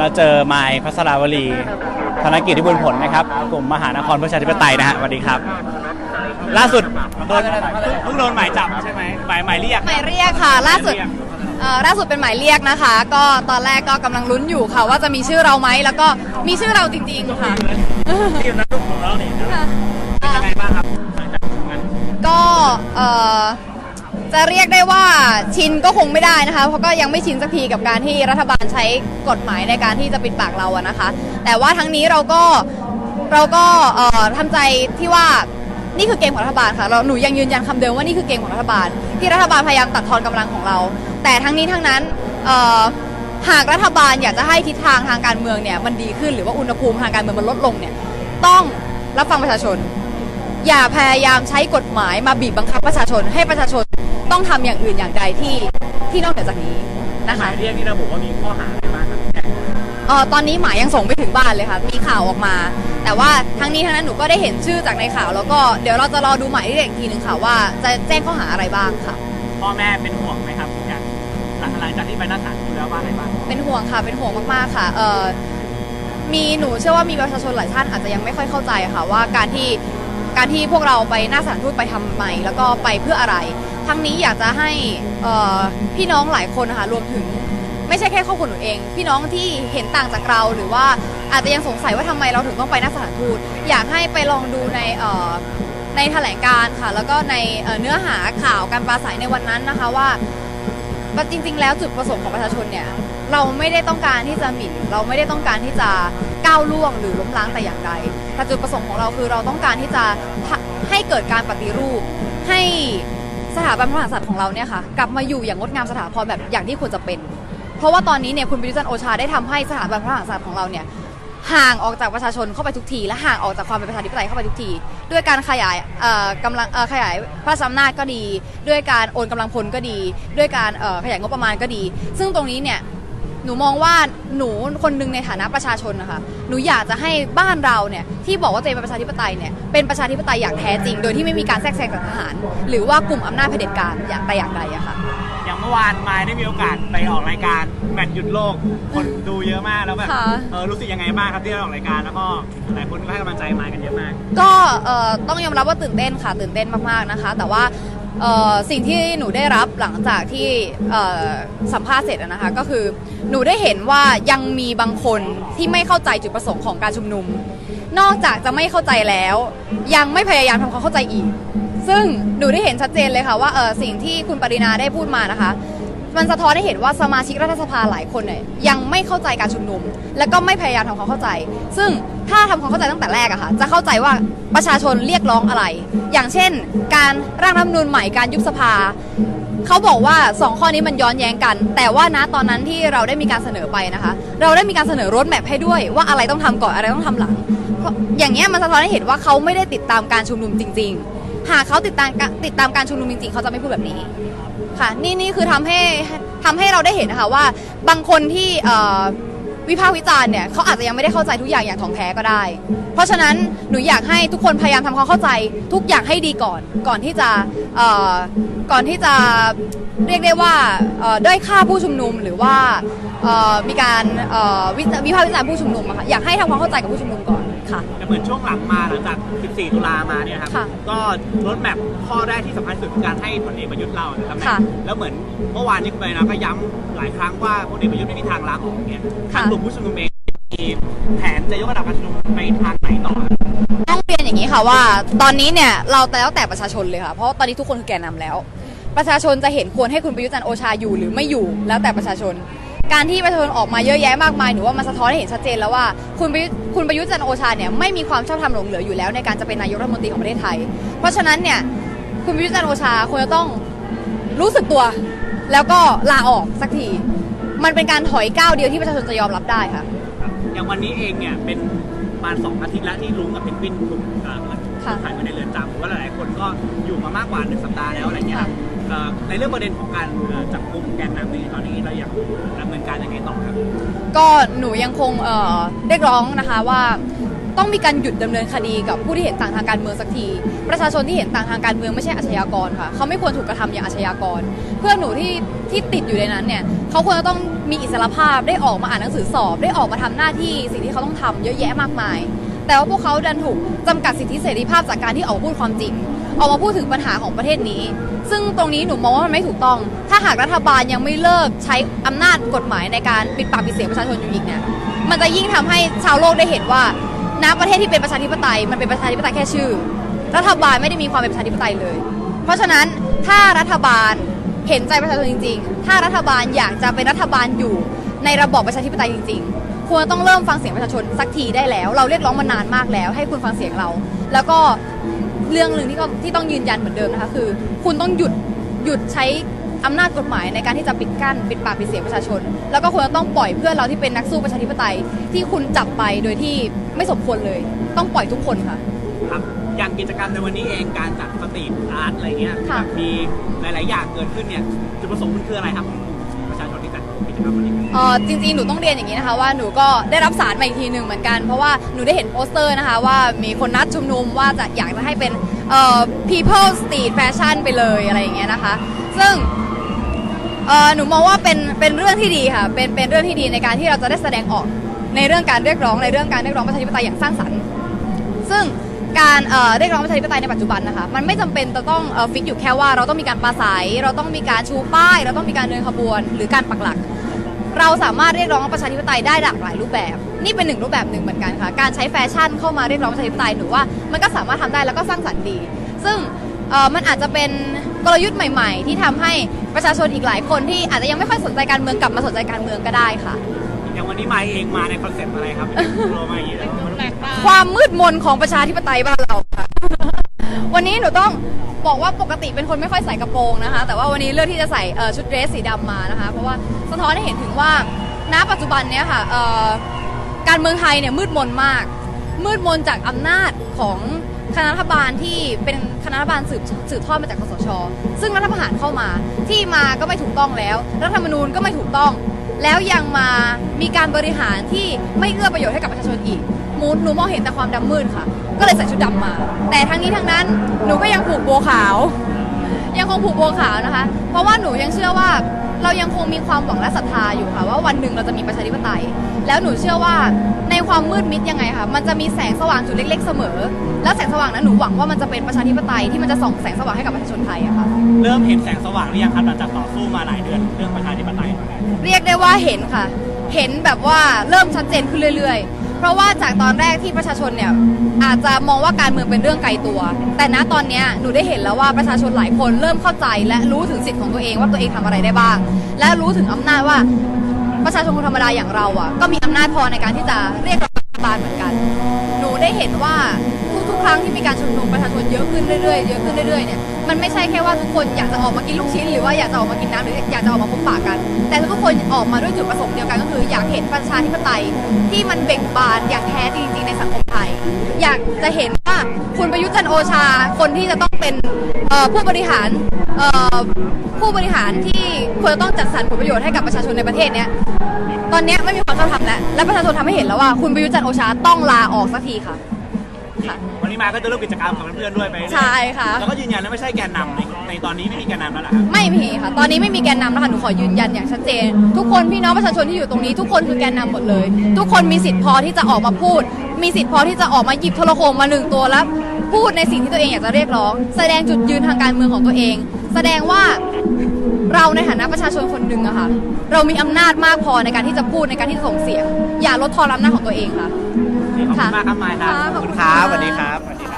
เราเจอไมค์พัสราวลีธนกิจที่บุญผลนะครับกลุ่มมหานครประชาธิปไตยนะฮะสวัสดีครับ ล่าสุดโดนเพิ่งโดนหมายจับใช่ไหมหมายหมายเรียกหมายเรียกค่ะ ล่าสุดเอ่อล่าสุดเป็นหมายเรียกนะคะ ก็ตอนแรกก็กำลังลุ้นอยู่ค่ะ ว่าจะมีชื่อเราไหมแล้วก็มีชื่อเราจริง ๆ ค่ะที่นักของเราเนี่ยค่ะเป็นยังไงบ้างครับหลังจากทำงานก็เอ่อ จะเรียกได้ว่าชินก็คงไม่ได้นะคะ เพราะก็ยังไม่ชินสักทีกับการที่รัฐบาลใช้กฎหมายในการที่จะปิดปากเราอะนะคะ แต่ว่าทั้งนี้เราก็เราก็เอ่อทำใจที่ว่านี่คือเกมของรัฐบาลค่ะเราหนูยังยืนยันคำเดิมว่านี่คือเกมของรัฐบาล ที่รัฐบาลพยายามตัดทอนกำลังของเรา แต่ทั้งนี้ทั้งนั้นหากรัฐบาลอยากจะให้ทิศทางทางการเมืองเนี่ยมันดีขึ้นหรือว่าอุณหภูมิทางการเมืองมันลดลงเนี่ยต้องรับฟังประชาชน อย่าพยายามใช้กฎหมายมาบีบบังคับประชาชนให้ประชาชน ต้องทำอย่างอื่นอย่างใดที่ที่นอกเหนือจากนี้นะหมาคะ ยเรียกนี่ระบุว่ามีข้อหาอะไรบ้างครับเออตอนนี้หมายยังส่งไม่ถึงบ้านเลยค่ะ มีข่าวออกมา แต่ว่าทั้งนี้ทั้งนั้นหนูก็ได้เห็นชื่อจากในข่าว แล้วก็เดี๋ยวเราจะรอดูหมายเรียกอีกทีหนึ่งค่ะว่าจะแจ้งข้อหาอะไรบ้างค่ะ พ่อแม่เป็นห่วงไหมครับอย่างหลังหลังจากที่ไปหน้าศาลดูแล้วว่าอะไรบ้างเป็นห่วงค่ะ เป็นห่วงมากๆค่ะ เออมีหนูเชื่อว่ามีประชาชนหลายท่านอาจจะยังไม่ค่อยเข้าใจค่ะ ว่าการที่ การที่พวกเราไปหน้าสถานทูตไปทำใหมแล้วก็ไปเพื่ออะไร ทั้งนี้อยากจะให้พี่น้องหลายคนนะคะรวมถึงไม่ใช่แค่ครอบครัวหนูเอง พี่น้องที่เห็นต่างจากเราหรือว่าอาจจะยังสงสัยว่าทำไมเราถึงต้องไปหน้าสถานทูตอยากให้ไปลองดูในในแถลงการ์ค่ะ แล้วก็ในเอ่อเนื้อหาข่าวการปราศัยในวันนั้นนะคะว่า ว่จริง ๆ แล้วจุดประสงค์ของประชาชนเนี่ยเราไม่ได้ต้องการที่จะหมิ่น เราไม่ได้ต้องการที่จะก้าวล่วงหรือล้มล้างแต่อย่างใดแต่จุดประสงค์ของเราคือเราต้องการที่จะให้เกิดการปฏิรูป ให้สถาบันพระมหากษัตริย์ของเราเนี่ยค่ะกลับมาอยู่อย่างงดงามสถาพรแบบอย่างที่ควรจะเป็น เพราะว่าตอนนี้เนี่ยคุณประยุจันโอชาได้ทำให้สถาบันพระมหากษัตริย์ของเราเนี่ย ห่างออกจากประชาชนเข้าไปทุกที และห่างออกจากความเป็นประชาธิปไตยเข้าไปทุกที ด้วยการขยายกำลังขยายพระราชอำนาจก็ดี ด้วยการโอนกำลังพลก็ดี ด้วยการขยายงบประมาณก็ดี ซึ่งตรงนี้เนี่ยหนูมองว่าหนูคนหนึ่งในฐานะประชาชนนะคะหนูอยากจะให้บ้านเราเนี่ยที่บอกว่าตัวเองเป็นประชาธิปไตยเนี่ยเป็นประชาธิปไตยอย่างแท้จริง โดยที่ไม่มีการแทรกแซงจากทหาร หรือว่ากลุ่มอำนาจเผด็จการอย่างแต่อย่างใดอะค่ะอย่างเมื่ อวานมายได้มีโอกาสไปออกรายการแมตช์หยุดโลก คนดูเยอะมากแล้วแบบค่ะ เออรู้สึกยังไงบ้างครับที่ได้ออกรายการแล้วก็หลายคนก็ให้กำลังใจมายกันเยอะมาก ก็เอ่อต้องยอมรับว่าตื่นเต้นค่ะตื่นเต้นมากๆนะคะ แต่ว่าเอ่อสิ่งที่หนูได้รับหลังจากที่เอ่อสัมภาษณ์เสร็จอะนะคะ ก็คือหนูได้เห็นว่ายังมีบางคนที่ไม่เข้าใจจุดประสงค์ของการชุมนุม นอกจากจะไม่เข้าใจแล้ว ยังไม่พยายามทำความเข้าใจอีก ซึ่งหนูได้เห็นชัดเจนเลยค่ะว่าเออสิ่งที่คุณปรินาได้พูดมานะคะ มันสะท้อนให้เห็นว่าสมาชิกรัฐสภาหลายคนเนี่ยยังไม่เข้าใจการชุมนุม และก็ไม่พยายามทำความเข้าใจ ซึ่งถ้าทำความเข้าใจตั้งแต่แรกอะค่ะ จะเข้าใจว่าประชาชนเรียกร้องอะไร อย่างเช่น การร่างรัฐธรรมนูญใหม่การยุบสภาเขาบอกว่า 2 ข้อนี้มันย้อนแย้งกัน แต่ว่านะตอนนั้นที่เราได้มีการเสนอไปนะคะ เราได้มีการเสนอรถแมพให้ด้วยว่าอะไรต้องทำก่อนอะไรต้องทำหลัง อย่างเงี้ยมันสะท้อนให้เห็นว่าเขาไม่ได้ติดตามการชุมนุมจริง ๆ หากเขาติดตามติดตามการชุมนุมจริงๆเขาจะไม่พูดแบบนี้ ค่ะ นี่นี่คือทำให้ทำให้เราได้เห็นนะคะว่าบางคนที่วิพากษ์วิจารณ์เนี่ยเขาอาจจะยังไม่ได้เข้าใจทุกอย่างอย่างถ่องแท้ก็ได้ เพราะฉะนั้นหนูอยากให้ทุกคนพยายามทำความเข้าใจทุกอย่างให้ดีก่อน ก่อนที่จะก่อนที่จะเรียกได้ว่าด้อยค่าผู้ชุมนุมหรือว่ามีการวิวิพากษ์วิจารณ์ผู้ชุมนุมอะค่ะอยากให้ทำความเข้าใจกับผู้ชุมนุมก่อน ค่ะ แต่เหมือนช่วงหลังมาหลังจาก 14 ตุลามาเนี่ยครับ ค่ะก็รถแมพข้อแรกที่สำคัญที่สุดคือการให้พลเอกประยุทธ์เรานะครับค่ะแล้วเหมือนเมื่อวานนี้คุณไปนะก็ย้ำหลายครั้งว่าพลเอกประยุทธ์ไม่มีทางลาออกเนี่ยทางค่ะ กลุ่มผู้ชุมนุมเองมีแผนจะยกระดับการชุมนุมไปทางไหนต่อ ต้องเรียนอย่างนี้ค่ะว่า ตอนนี้เนี่ยเราแต่แล้วแต่ประชาชนเลยค่ะ เพราะตอนนี้ทุกคนคือแกนนำแล้ว ประชาชนจะเห็นควรให้คุณประยุทธ์จันทร์โอชาอยู่หรือไม่อยู่แล้วแต่ประชาชน การที่ประชาชนออกมาเยอะแยะมากมายหนูว่ามันสะท้อนให้เห็นชัดเจนแล้วว่าคุณประยุทธ์คุณประยุทธ์จันทร์โอชาเนี่ยไม่มีความชอบธรรมหลงเหลืออยู่แล้วในการจะเป็นนายกรัฐมนตรีของประเทศไทย เพราะฉะนั้นเนี่ยคุณประยุทธ์จันทร์โอชาควรจะต้องรู้สึกตัวแล้วก็ลาออกสักที มันเป็นการถอยก้าวเดียวที่ประชาชนจะยอมรับได้ค่ะครับอย่างวันนี้เองเนี่ยเป็นประมาณสองอาทิตย์แล้วที่ลุงกับเพนกวินถูกเอ่อค่ะถ่ายมาในเรือนจำผมว่าหลายๆคนก็อยู่มามากกว่าหนึ่งสัปดาห์แล้วอะไรเงี้ยครับเอ่อ ในเรื่องประเด็นของการจับกลุ่มแกนนำนี้ตอนนี้เราอยากดำเนินการยังไงต่อครับ ก็หนูยังคงเอ่อเรียกร้องนะคะว่าต้องมีการหยุดดำเนินคดีกับผู้ที่เห็นต่างทางการเมืองสักที ประชาชนที่เห็นต่างทางการเมืองไม่ใช่อาชญากรค่ะเขาไม่ควรถูกกระทำอย่างอาชญากร เพื่อนหนูที่ที่ติดอยู่ในนั้นเนี่ยเขาควรจะต้องมีอิสรภาพได้ออกมาอ่านหนังสือสอบ ได้ออกมาทำหน้าที่สิ่งที่เขาต้องทำเยอะแยะมากมาย แต่ว่าพวกเขาดันถูกจำกัดสิทธิเสรีภาพจากการที่ออกมาพูดความจริง ออกมาพูดถึงปัญหาของประเทศนี้ ซึ่งตรงนี้หนูมองว่ามันไม่ถูกต้อง ถ้าหากรัฐบาลยังไม่เลิกใช้อำนาจกฎหมายในการปิดปากปิดเสียงประชาชนอยู่อีกเนี่ยมันจะยิ่งทำให้ชาวโลกได้เห็นว่าณประเทศที่เป็นประชาธิปไตยมันเป็นประชาธิปไตยแค่ชื่อ รัฐบาลไม่ได้มีความเป็นประชาธิปไตยเลย เพราะฉะนั้นถ้ารัฐบาลเห็นใจประชาชนจริง ๆ ถ้ารัฐบาลอยากจะเป็นรัฐบาลอยู่ในระบอบประชาธิปไตยจริง ๆ ควรต้องเริ่มฟังเสียงประชาชนสักทีได้แล้ว เราเรียกร้องมานานมากแล้ว ให้คุณฟังเสียงเรา แล้วก็ เรื่องหนึ่งที่ก็ที่ต้องยืนยันเหมือนเดิมนะคะคือ คุณต้องหยุดหยุดใช้อำนาจกฎหมายในการที่จะปิดกั้นปิดปากปิดเสียงประชาชน แล้วก็ควรจะต้องปล่อยเพื่อนเราที่เป็นนักสู้ประชาธิปไตยที่คุณจับไปโดยที่ไม่สมควรเลย ต้องปล่อยทุกคนค่ะ ครับอย่างกิจกรรมในวันนี้เองการจัดสตรีทอาร์ตอะไรเงี้ยค่ะ แบบมีหลาย ๆ อย่างเกิดขึ้นเนี่ยจุดประสงค์มันคืออะไรครับ กิจกรรมวันนี้เอ่อจริงๆ หนูต้องเรียนอย่างนี้นะคะว่าหนูก็ได้รับสารมาอีกทีหนึ่งเหมือนกัน เพราะว่าหนูได้เห็นโปสเตอร์นะคะว่ามีคนนัดชุมนุมว่าจะอยากจะให้เป็นเอ่อ people street fashion ไปเลยอะไรอย่างเงี้ยนะคะ ซึ่งเอ่อหนูมองว่าเป็นเป็นเรื่องที่ดีค่ะเป็นเป็นเรื่องที่ดีในการที่เราจะได้แสดงออกในเรื่องการเรียกร้องในเรื่องการเรียกร้องประชาธิปไตยอย่างสร้างสรรค์ ซึ่ง การเรียกร้องประชาธิปไตยในปัจจุบันนะคะมันไม่จำเป็นจะต้องฟิกอยู่แค่ว่าเราต้องมีการปราศัย เราต้องมีการชูป้าย เราต้องมีการเดินขบวน หรือการปักหลัก เราสามารถเรียกร้องประชาธิปไตยได้หลากหลายรูปแบบ นี่เป็นหนึ่งรูปแบบหนึ่งเหมือนกันค่ะ การใช้แฟชั่นเข้ามาเรียกร้องประชาธิปไตยหนูว่ามันก็สามารถทำได้แล้วก็สร้างสรรค์ดี ซึ่งมันอาจจะเป็นกลยุทธ์ใหม่ ๆ ที่ทำให้ประชาชนอีกหลายคนที่อาจจะยังไม่ค่อยสนใจการเมืองกลับมาสนใจการเมืองก็ได้ค่ะ อย่างวันนี้มาเองมาในคอนเซ็ปต์อะไรครับโรมาอย่างนี้แล้วมันความมืดมนของประชาธิปไตยบ้านเราค่ะ วันนี้หนูต้องบอกว่าปกติเป็นคนไม่ค่อยใส่กระโปรงนะคะ แต่ว่าวันนี้เลือกที่จะใส่เอ่อชุดเดรสสีดำมานะคะ เพราะว่าสะท้อนให้เห็นถึงว่าณปัจจุบันเนี้ยค่ะเอ่อการเมืองไทยเนี่ยมืดมนมาก มืดมนจากอำนาจของคณะรัฐบาลที่เป็นคณะรัฐบาลสืบสืบทอดมาจากคสช ซึ่งรัฐประหารเข้ามาที่มาก็ไม่ถูกต้องแล้ว รัฐธรรมนูญก็ไม่ถูกต้อง แล้วยังมามีการบริหารที่ไม่เอื้อประโยชน์ให้กับประชาชนอีกหมูหนูมองเห็นแต่ความดำมืดค่ะ ก็เลยใส่ชุดดำมา แต่ทั้งนี้ทั้งนั้นหนูก็ยังผูกโบขาว ยังคงผูกโบขาวนะคะ เพราะว่าหนูยังเชื่อว่า เรายังคงมีความหวังและศรัทธาอยู่ค่ะ ว่าวันหนึ่งเราจะมีประชาธิปไตย แล้วหนูเชื่อว่าในความมืดมิดยังไงค่ะมันจะมีแสงสว่างจุดเล็ก ๆ เสมอ แล้วแสงสว่างนั้นหนูหวังว่ามันจะเป็นประชาธิปไตยที่มันจะส่องแสงสว่างให้กับประชาชนไทยอะค่ะ เริ่มเห็นแสงสว่างหรือยังครับหลังจากต่อสู้มาหลายเดือนเรื่องประชาธิปไตย เรียกได้ว่าเห็นค่ะ เห็นแบบว่าเริ่มชัดเจนขึ้นเรื่อย ๆ เพราะว่าจากตอนแรกที่ประชาชนเนี่ยอาจจะมองว่าการเมืองเป็นเรื่องไกลตัว แต่ณตอนเนี้ยหนูได้เห็นแล้วว่าประชาชนหลายคนเริ่มเข้าใจ และรู้ถึงสิทธิ์ของตัวเองว่าตัวเองทำอะไรได้บ้าง และรู้ถึงอำนาจว่าประชาชนคนธรรมดาอย่างเราอะก็มีอำนาจพอในการที่จะเรียกร้องรัฐบาลเหมือนกัน รั้งที่มีการชุมนุมประชาชนเยอะขึ้นเรื่อยๆเยอะขึ้นเรื่อยๆเนี่ยมันไม่ใช่แค่ว่าทุกคนอยากจะออกมากินลูกชิ้นหรือว่าอยากจะออกมากินน้ำหรืออยากจะออกมาพบปะกัน แต่ทุกคนออกมาด้วยจุดประสงค์เดียวกันก็คืออยากเห็นประชาธิปไตยที่มันเบ่งบานอย่างแท้จริงๆในสังคมไทย อยากจะเห็นว่าคุณประยุทธ์จันโอชาคนที่จะต้องเป็นผู้บริหารผู้บริหารที่ควรจะต้องจัดสรรผลประโยชน์ให้กับประชาชนในประเทศเนี้ยตอนนี้ไม่มีความชอบธรรมแล้วและประชาชนทำให้เห็นแล้วว่าคุณประยุทธ์จันโอชาต้องลาออกสักทีค่ะค่ะ นนี้มาก็จะร่วมกิจกรรมกับเพื่อนๆด้วยไปเรื่อยๆใช่ค่ะ แล้วก็ยืนยันว่าไม่ใช่แกนนำในในตอนนี้ไม่มีแกนนำแล้วเหรอครับไม่มีค่ะ ตอนนี้ไม่มีแกนนำแล้วค่ะ หนูขอยืนยันอย่างชัดเจน ทุกคนพี่น้องประชาชนที่อยู่ตรงนี้ ทุกคนคือแกนนำหมดเลย ทุกคนมีสิทธิ์พอที่จะออกมาพูด มีสิทธิ์พอที่จะออกมาหยิบโทรโขงมาหนึ่งตัวแล้ว พูดในสิ่งที่ตัวเองอยากจะเรียกร้อง แสดงจุดยืนทางการเมืองของตัวเอง แสดงว่าเราในฐานะประชาชนคนหนึ่งอะค่ะ เรามีอำนาจมากพอในการที่จะพูดในการที่จะส่งเสียง อย่าลดทอนอำนาจของตัวเองค่ะ ขอบคุณมากครับมายครับค่ะขอบคุณครับสวัสดีครับสวัสดี